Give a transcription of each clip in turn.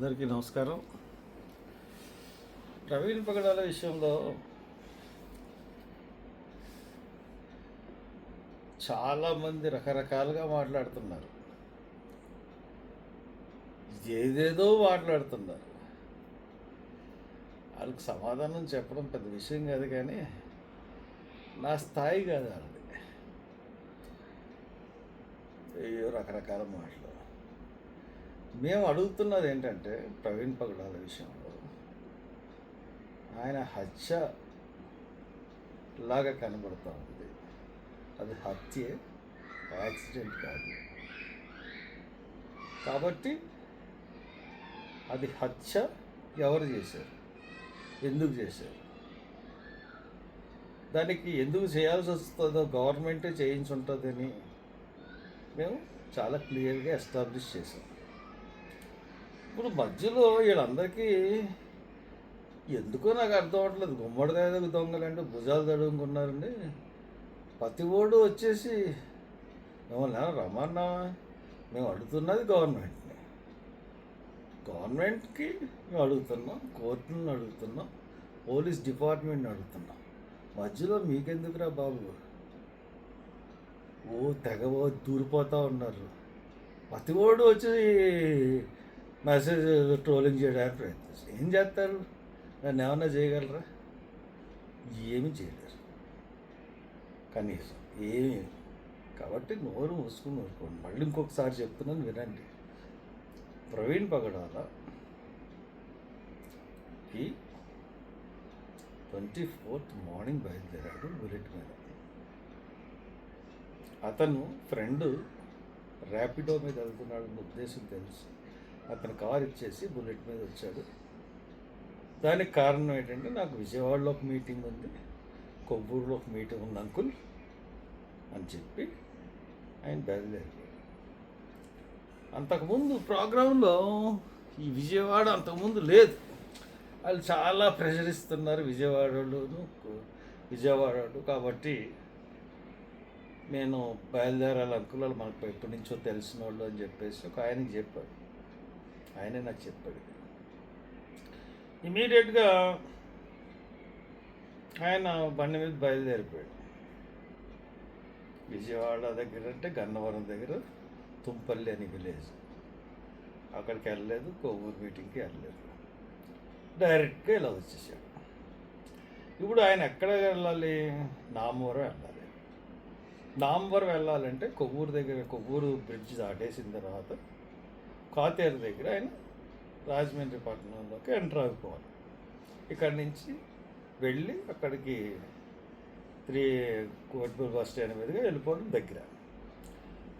అందరికీ నమస్కారం. ప్రవీణ్ పగడాల విషయంలో చాలామంది రకరకాలుగా మాట్లాడుతున్నారు. ఏదేదో మాట్లాడుతున్నారు. వాళ్ళకి సమాధానం చెప్పడం పెద్ద విషయం కాదు కానీ నా స్థాయి కాదు వాళ్ళది. రకరకాల మాటలు. మేము అడుగుతున్నది ఏంటంటే ప్రవీణ్ పగడాల విషయంలో ఆయన హత్య లాగా కనబడుతూ ఉంది. అది హత్యే యాక్సిడెంట్ కాదు. కాబట్టి అది హత్య ఎవరు చేశారు? ఎందుకు చేశారు? దానికి ఎందుకు చేయాల్సి వస్తుందో గవర్నమెంటే చేయించుంటుందని మేము చాలా క్లియర్గా ఎస్టాబ్లిష్ చేసాం ఇప్పుడు మధ్యలో వీళ్ళందరికీ ఎందుకో నాకు అర్థం అవ్వట్లేదు. గుమ్మడికాయ దొంగలంటే భుజాలు తడుముకున్నారండి ప్రతి ఓడు వచ్చేసి మిమ్మల్ని రమ్మన్నా మేము అడుగుతున్నది గవర్నమెంట్ని. గవర్నమెంట్కి మేము అడుగుతున్నాం కోర్టులను అడుగుతున్నాం పోలీస్ డిపార్ట్మెంట్ని అడుగుతున్నాం. మధ్యలో మీకెందుకురా బాబు? ఓ తెగ ఓ దూరిపోతూ ఉన్నారు. ప్రతి ఓడు వచ్చి మెసేజ్ ట్రోలింగ్ చేయడానికి ప్రయత్నిస్తారు ఏం చేస్తారు? నన్ను ఏమన్నా చేయగలరా? ఏమి చేయలేరు. కనీసం ఏమీ కాబట్టి నోరు మూసుకుని ఊరుకోండి. మళ్ళీ ఇంకొకసారి చెప్తున్నాను వినండి. ప్రవీణ్ పగడాలకి ట్వంటీ ఫోర్త్ మార్నింగ్ బయలుదేరాడు బుల్లెట్ మీద. అతను ఫ్రెండ్ ర్యాపిడో మీద వెళ్తున్నాడన్న ఉద్దేశం తెలుసు. అతను కారు ఇచ్చేసి బుల్లెట్ మీద వచ్చాడు. దానికి కారణం ఏంటంటే నాకు విజయవాడలో ఒక మీటింగ్ ఉంది. కొవ్వూరులో ఒక మీటింగ్ ఉంది అంకుల్ అని చెప్పి ఆయన బయలుదేరాడు అంతకుముందు ప్రోగ్రాంలో ఈ విజయవాడ అంతకుముందు లేదు. వాళ్ళు చాలా ప్రెషర్ ఇస్తున్నారు విజయవాడలోను విజయవాడ కాబట్టి నేను బయలుదేరాలి అనుకున్నాను మనకు ఎప్పటి నుంచో తెలిసిన వాళ్ళు అని చెప్పేసి ఒక ఆయనకి చెప్పాడు. ఆయనే నాకు చెప్పాడు. ఇమీడియట్గా ఆయన బండి మీద బయలుదేరిపోయాడు. విజయవాడ దగ్గర అంటే గన్నవరం దగ్గర తుంపల్లి అని విలేజ్. అక్కడికి వెళ్ళలేదు కొవ్వూరు మీటింగ్కి వెళ్ళలేదు. డైరెక్ట్గా ఇలా వచ్చేసాడు. ఇప్పుడు ఆయన ఎక్కడ వెళ్ళాలి? నామవరం వెళ్ళాలి. నామవరం వెళ్ళాలంటే కొవ్వూరు దగ్గర కొవ్వూరు బ్రిడ్జ్ దాటేసిన తర్వాత కాతేరు దగ్గర ఆయన రాజమండ్రి పట్టణంలోకి ఎంటర్ అయిపోవాలి. ఇక్కడి నుంచి వెళ్ళి అక్కడికి త్రీ కోటిపూర్ బస్ స్టాండ్ మీదుగా వెళ్ళిపోవడం దగ్గర.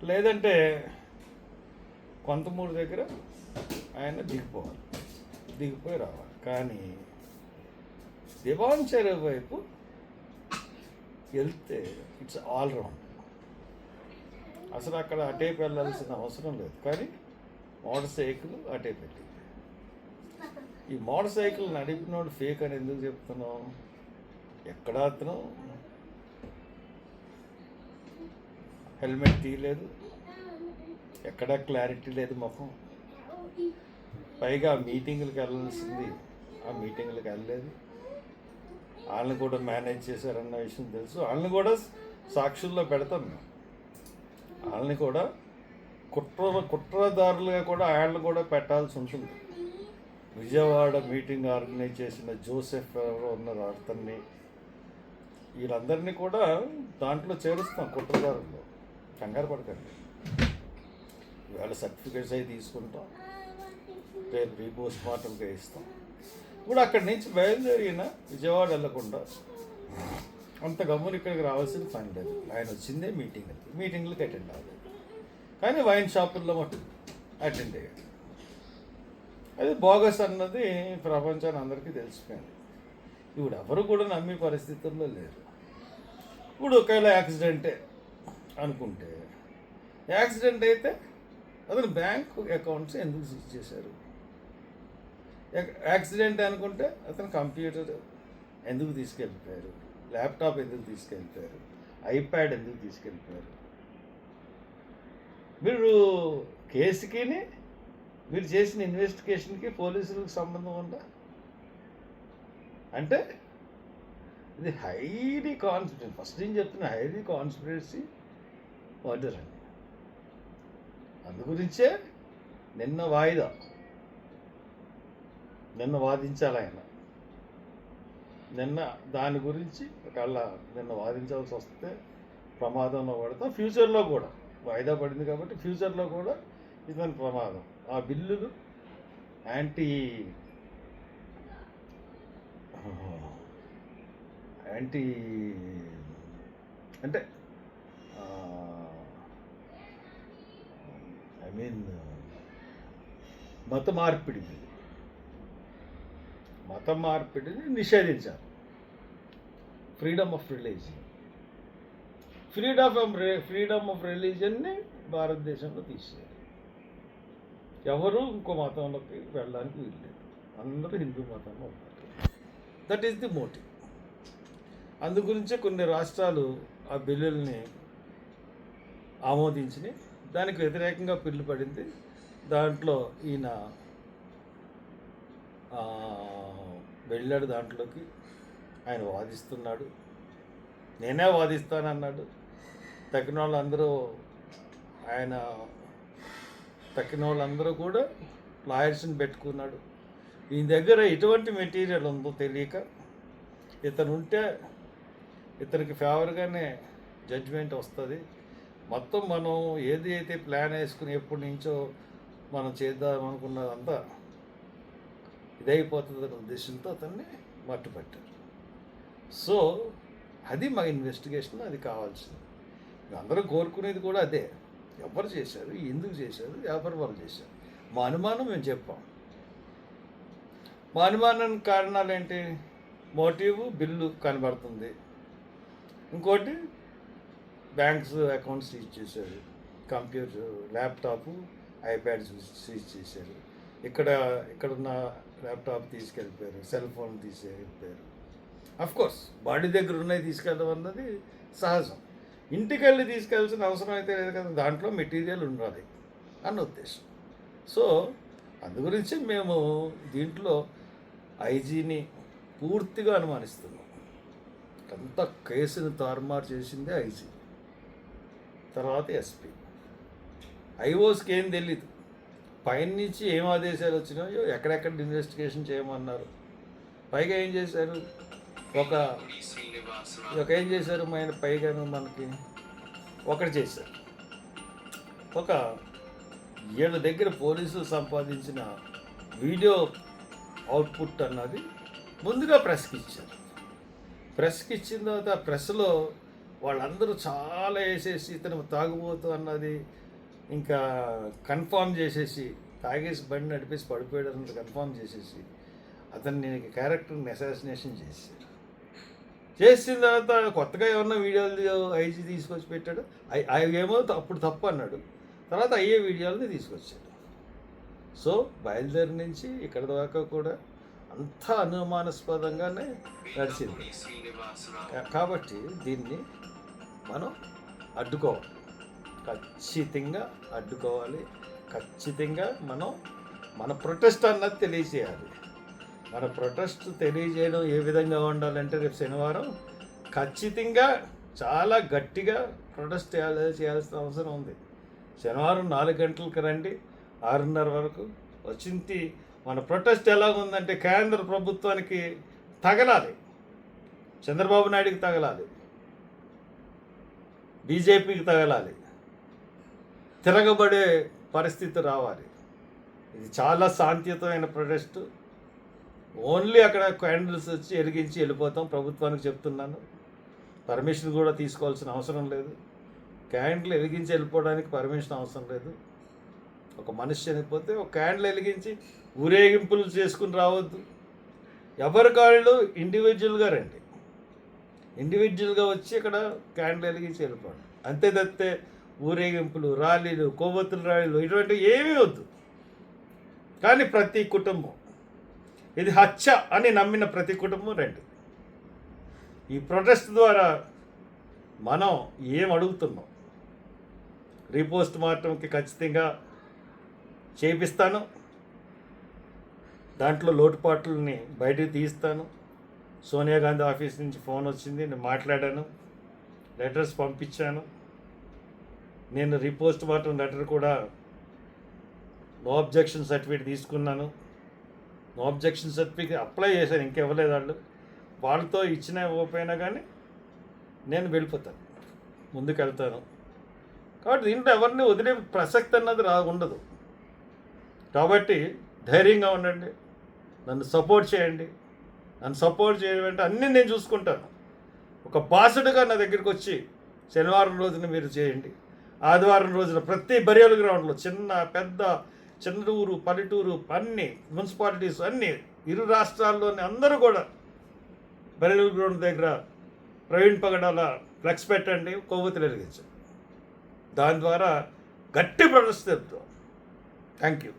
లేదంటే కొంతమూరు దగ్గర ఆయన దిగిపోవాలి. దిగిపోయి రావాలి. కానీ దివాన్ చెరువు వైపు వెళ్తే ఇట్స్ ఆల్ రౌండ్. అసలు అక్కడ అటేపు వెళ్ళాల్సిన అవసరం లేదు. కానీ మోటార్ సైకిల్ అటే వెళ్ళింది ఈ మోటార్ సైకిల్ నడిపినోడు ఫేక్ అని ఎందుకు చెప్తున్నావు? ఎక్కడ అతను? హెల్మెట్ తీయలేదు. ఎక్కడ క్లారిటీ లేదు ముఖం. పైగా మీటింగులకు వెళ్ళాల్సింది. ఆ మీటింగులకు వెళ్ళలేదు. వాళ్ళని కూడా మేనేజ్ చేశారన్న విషయం తెలుసు. వాళ్ళని కూడా సాక్షుల్లో పెడతాం మేము. వాళ్ళని కూడా కుట్ర కుట్రదారులుగా కూడా వాళ్ళని కూడా పెట్టాల్సి ఉంటుంది. విజయవాడ మీటింగ్ ఆర్గనైజ్ చేసిన జోసెఫ్ ఎవరో ఉన్నారు అతన్ని. వీళ్ళందరినీ కూడా దాంట్లో చేరుస్తాం కుట్రదారుల్లో. కంగారు పడకండి. ఇవాళ సర్టిఫికేట్స్ అవి తీసుకుంటాం. రేపు రీపోస్ట్ మార్టంగా వేయిస్తాం ఇప్పుడు అక్కడి నుంచి బయలుదేరిన విజయవాడ వెళ్ళకుండా అంత గమ్మున ఇక్కడికి రావాల్సిన పని లేదు. ఆయన వచ్చిందే మీటింగ్. మీటింగ్లకి అటెండ్ అవ్వలేదు కానీ వైన్ షాపుల్లో మటు అటెండ్ అయ్యాడు. అది బోగస్ అన్నది ప్రపంచాన్ని అందరికీ తెలిసిపోయింది. ఇప్పుడు ఎవరు కూడా నమ్మే పరిస్థితుల్లో లేరు. ఇప్పుడు ఒకవేళ యాక్సిడెంటే అనుకుంటే యాక్సిడెంట్ అయితే అతను బ్యాంక్ అకౌంట్స్ ఎందుకు సీజ్ చేశారు? యాక్సిడెంట్ అనుకుంటే అతను కంప్యూటర్ ఎందుకు తీసుకెళ్ళిపోయారు? ల్యాప్టాప్ ఎందుకు తీసుకెళ్ళిపోయారు? ఐప్యాడ్ ఎందుకు తీసుకెళ్ళిపోయారు? మీరు కేసుకిని మీరు చేసిన ఇన్వెస్టిగేషన్కి పోలీసులకు సంబంధం ఉందా? అంటే ఇది హైలీ కాన్స్పిరెన్సీ ఫస్ట్ నేను చెప్తున్న హైలీ కాన్స్పిరసీ మర్డర్ అండి. అందు గురించే నిన్న వాయిదా. నిన్న వాదించాలి ఆయన. నిన్న దాని గురించి ఒకళ్ళ నిన్న వాదించాల్సి వస్తే ప్రమాదంలో పడతాం ఫ్యూచర్లో కూడా. వాయిదా పడింది కాబట్టి ఫ్యూచర్లో కూడా ఇదని ప్రమాదం. ఆ బిల్లులు యాంటీ యాంటీ అంటే ఐ మీన్ మత మార్పిడి బిల్లు. మత మార్పిడిని నిషేధించారు. Freedom of religion freedom of freedom of రిలీజియన్ని భారతదేశంలో తీసేయాలి. ఎవరు ఇంకో మతంలోకి వెళ్ళడానికి వీల్లేదు. అందరూ హిందూ మతంలో ఉన్నారు. దట్ ఈస్ ది మోటివ్ అందు గురించే కొన్ని రాష్ట్రాలు ఆ బిల్లుల్ని ఆమోదించినాయి. దానికి వ్యతిరేకంగా పిల్లు పడింది. దాంట్లో ఈయన వెళ్ళాడు దాంట్లోకి. ఆయన వాదిస్తున్నాడు. నేనే వాదిస్తానన్నాడు. తక్కిన వాళ్ళందరూ ఆయన తక్కిన వాళ్ళందరూ కూడా లాయర్స్ని పెట్టుకున్నాడు. ఈయన దగ్గర ఎటువంటి మెటీరియల్ ఉందో తెలియక ఇతను ఉంటే ఇతనికి ఫేవర్గానే జడ్జిమెంట్ వస్తుంది. మొత్తం మనం ఏది అయితే ప్లాన్ వేసుకుని ఎప్పటి నుంచో మనం చేద్దాం అనుకున్నదంతా ఇదైపోతుంది అనే ఉద్దేశంతో అతన్ని మట్టుపట్టారు సో అది మా ఇన్వెస్టిగేషన్ అది కావాల్సింది. అందరూ కోరుకునేది కూడా అదే. ఎవరు చేశారు? ఎందుకు చేశారు? ఎవరు వాళ్ళు చేశారు. మా అనుమానం మేము చెప్పాం. మా అనుమానం కారణాలు ఏంటి? మోటివ్ బిల్లు కనబడుతుంది. ఇంకోటి బ్యాంక్స్ అకౌంట్స్ సీజ్ చేశారు. కంప్యూటర్ ల్యాప్టాప్ ఐప్యాడ్స్ సీజ్ చేశారు. ఇక్కడ ఇక్కడున్న ల్యాప్టాప్ తీసుకెళ్ళిపోయారు. సెల్ ఫోన్ తీసుకెళ్ళిపోయారు. అఫ్కోర్స్ బాడీ దగ్గర ఉన్నాయి తీసుకెళ్ళడం అన్నది సహజం. ఇంటికెళ్ళి తీసుకెళ్ళాల్సిన అవసరం అయితే లేదు కదా దాంట్లో మెటీరియల్ ఉండాలి అన్న ఉద్దేశం. సో అందు గురించి మేము దీంట్లో ఐజీని పూర్తిగా అనుమానిస్తున్నాం. అంత కేసుని తారుమారు చేసిందే ఐజీ తర్వాత ఎస్పీ. ఐఓస్కి ఏం తెలీదు. పైనుంచి ఏం ఆదేశాలు వచ్చినాయో ఎక్కడెక్కడ ఇన్వెస్టిగేషన్ చేయమన్నారు. పైగా ఏం చేశారు? ఒక ఒక ఏం చేశారు ఆయన? పైగాను మనకి ఒకటి చేశారు. ఒక ఏళ్ళ దగ్గర పోలీసులు సంపాదించిన వీడియో అవుట్పుట్ అన్నది ముందుగా ప్రెస్కి ఇచ్చారు. ప్రెస్కి ఇచ్చిన తర్వాత ఆ ప్రెస్లో వాళ్ళందరూ చాలా వేసేసి ఇతను తాగుబోతు అన్నది ఇంకా కన్ఫామ్ చేసేసి తాగేసి బండి నడిపేసి పడిపోయాడు అన్నది కన్ఫామ్ చేసేసి అతన్ని క్యారెక్టర్ని అసాసినేషన్ చేశారు. చేసిన తర్వాత కొత్తగా ఏమన్నా వీడియోలు ఐజీ తీసుకొచ్చి పెట్టాడు? అవి ఏమో అప్పుడు తప్పు అన్నాడు. తర్వాత అయ్యే వీడియోలని తీసుకొచ్చాడు. సో బయలుదేరి నుంచి ఇక్కడ దాకా కూడా అంతా అనుమానాస్పదంగానే నడిచింది. కాబట్టి దీన్ని మనం అడ్డుకోవాలి. ఖచ్చితంగా అడ్డుకోవాలి. ఖచ్చితంగా మనం మన ప్రొటెస్ట్ అన్నది తెలియజేయాలి. మన ప్రొటెస్ట్ తెలియజేయడం ఏ విధంగా ఉండాలంటే రేపు శనివారం ఖచ్చితంగా చాలా గట్టిగా ప్రొటెస్ట్ చేయాలి చేయాల్సిన అవసరం ఉంది. శనివారం నాలుగు గంటలకు రండి ఆరున్నర వరకు. వచ్చింది మన ప్రొటెస్ట్ ఎలా ఉందంటే కేంద్ర ప్రభుత్వానికి తగలాలి. చంద్రబాబు నాయుడికి తగలాలి. బీజేపీకి తగలాలి. తిరగబడే పరిస్థితి రావాలి. ఇది చాలా శాంతియుతమైన ప్రొటెస్ట్ ఓన్లీ అక్కడ క్యాండిల్స్ వచ్చి వెలిగించి వెళ్ళిపోతాం. ప్రభుత్వానికి చెప్తున్నాను. పర్మిషన్ కూడా తీసుకోవాల్సిన అవసరం లేదు. క్యాండిల్ వెలిగించి వెళ్ళిపోవడానికి పర్మిషన్ అవసరం లేదు. ఒక మనిషి చనిపోతే ఒక క్యాండిల్ వెలిగించి ఊరేగింపులు చేసుకుని రావద్దు. ఎవరి కాళ్ళు ఇండివిజువల్గా రండి. ఇండివిజువల్గా వచ్చి ఇక్కడ క్యాండిల్ వెలిగించి వెళ్ళిపోవడం అంతే తప్పితే ఊరేగింపులు ర్యాలీలు కొవ్వొత్తుల ర్యాలీలు ఇటువంటివి ఏమీ వద్దు. కానీ ప్రతి కుటుంబం ఇది హత్య అని నమ్మిన ప్రతి కుటుంబం రండి. ఈ ప్రొటెస్ట్ ద్వారా మనం ఏం అడుగుతున్నాం? రీపోస్ట్ మార్టంకి ఖచ్చితంగా చేపిస్తాను. దాంట్లో లోటుపాట్లని బయటికి తీస్తాను. సోనియా గాంధీ ఆఫీస్ నుంచి ఫోన్ వచ్చింది నేను మాట్లాడాను లెటర్స్ పంపించాను. నేను రీపోస్ట్ మార్టం లెటర్ కూడా నో అబ్జెక్షన్ సర్టిఫికేట్ తీసుకున్నాను. నో అబ్జెక్షన్ సర్టిఫికేట్ అప్లై చేశాను ఇంకెవ్వలేదు వాళ్ళు. వాళ్ళతో ఇచ్చిన ఇవ్వకపోయినా కానీ నేను వెళ్ళిపోతాను. ముందుకు వెళ్తాను కాబట్టి దీంట్లో ఎవరిని వదిలే ప్రసక్తి అన్నది రా ఉండదు. కాబట్టి ధైర్యంగా ఉండండి. నన్ను సపోర్ట్ చేయండి. నన్ను సపోర్ట్ చేయడం అంటే అన్నీ నేను చూసుకుంటాను. ఒక బాసుడుగా నా దగ్గరికి వచ్చి శనివారం రోజున మీరు చేయండి. ఆదివారం రోజున ప్రతి బరియల్ గ్రౌండ్లో చిన్న పెద్ద చిన్న ఊరు పల్లెటూరు అన్ని మున్సిపాలిటీస్ అన్ని ఇరు రాష్ట్రాల్లోని అందరూ కూడా బరియల్ గ్రౌండ్ దగ్గర ప్రవీణ్ పగడాల ఫ్లెక్స్ పెట్టండి కొవ్వొత్తులు వెలిగించండి. దాని ద్వారా గట్టి ప్రదర్శిస్తాం థ్యాంక్ యూ.